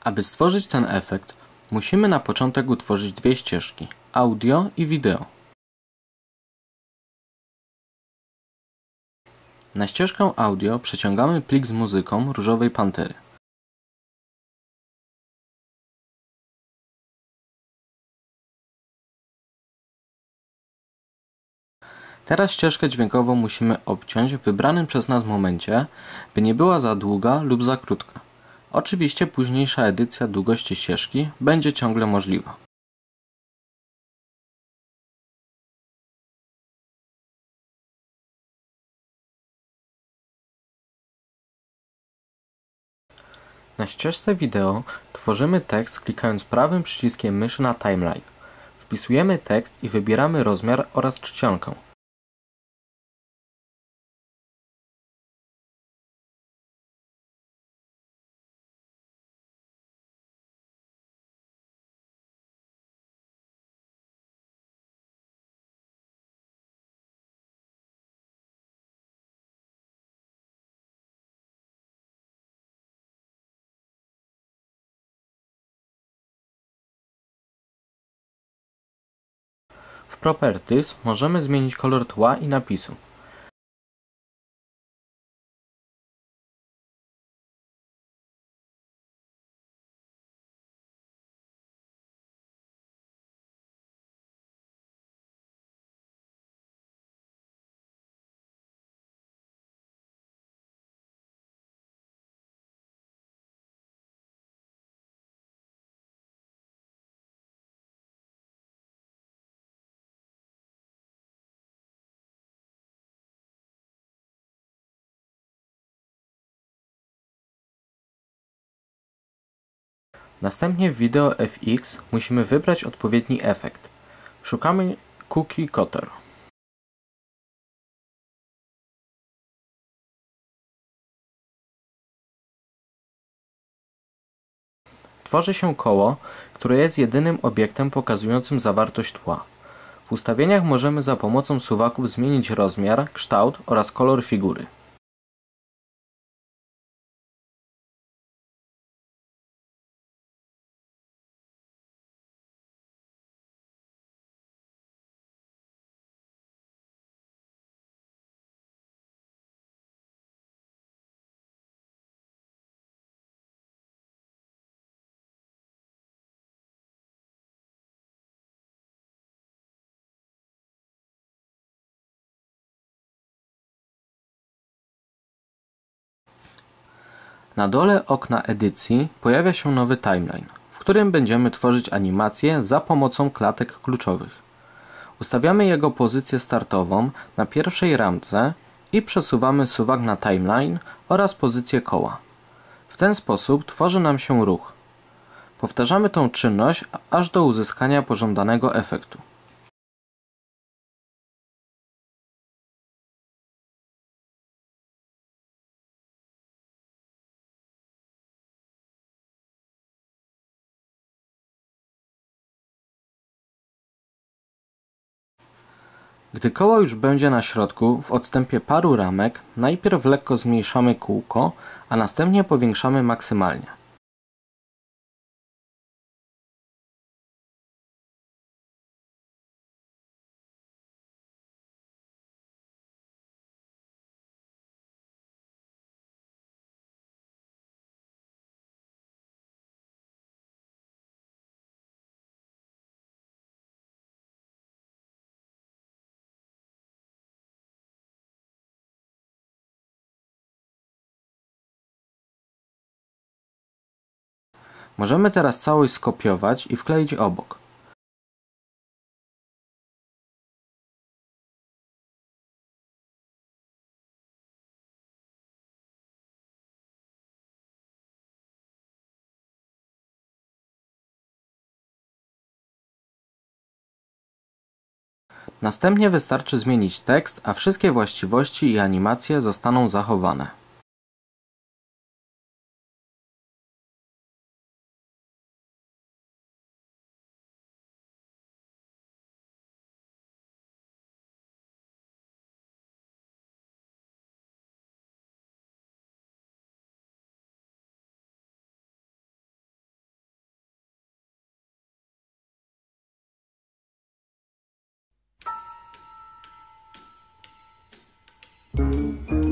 Aby stworzyć ten efekt, musimy na początek utworzyć dwie ścieżki – audio i wideo. Na ścieżkę audio przeciągamy plik z muzyką Różowej Pantery. Teraz ścieżkę dźwiękową musimy obciąć w wybranym przez nas momencie, by nie była za długa lub za krótka. Oczywiście późniejsza edycja długości ścieżki będzie ciągle możliwa. Na ścieżce wideo tworzymy tekst klikając prawym przyciskiem myszy na timeline. Wpisujemy tekst i wybieramy rozmiar oraz czcionkę. Properties możemy zmienić kolor tła i napisu. Następnie w wideo FX musimy wybrać odpowiedni efekt. Szukamy Cookie Cutter. Tworzy się koło, które jest jedynym obiektem pokazującym zawartość tła. W ustawieniach możemy za pomocą suwaków zmienić rozmiar, kształt oraz kolor figury. Na dole okna edycji pojawia się nowy timeline, w którym będziemy tworzyć animacje za pomocą klatek kluczowych. Ustawiamy jego pozycję startową na pierwszej ramce i przesuwamy suwak na timeline oraz pozycję koła. W ten sposób tworzy nam się ruch. Powtarzamy tą czynność aż do uzyskania pożądanego efektu. Gdy koło już będzie na środku, w odstępie paru ramek, najpierw lekko zmniejszamy kółko, a następnie powiększamy maksymalnie. Możemy teraz całość skopiować i wkleić obok. Następnie wystarczy zmienić tekst, a wszystkie właściwości i animacje zostaną zachowane. Música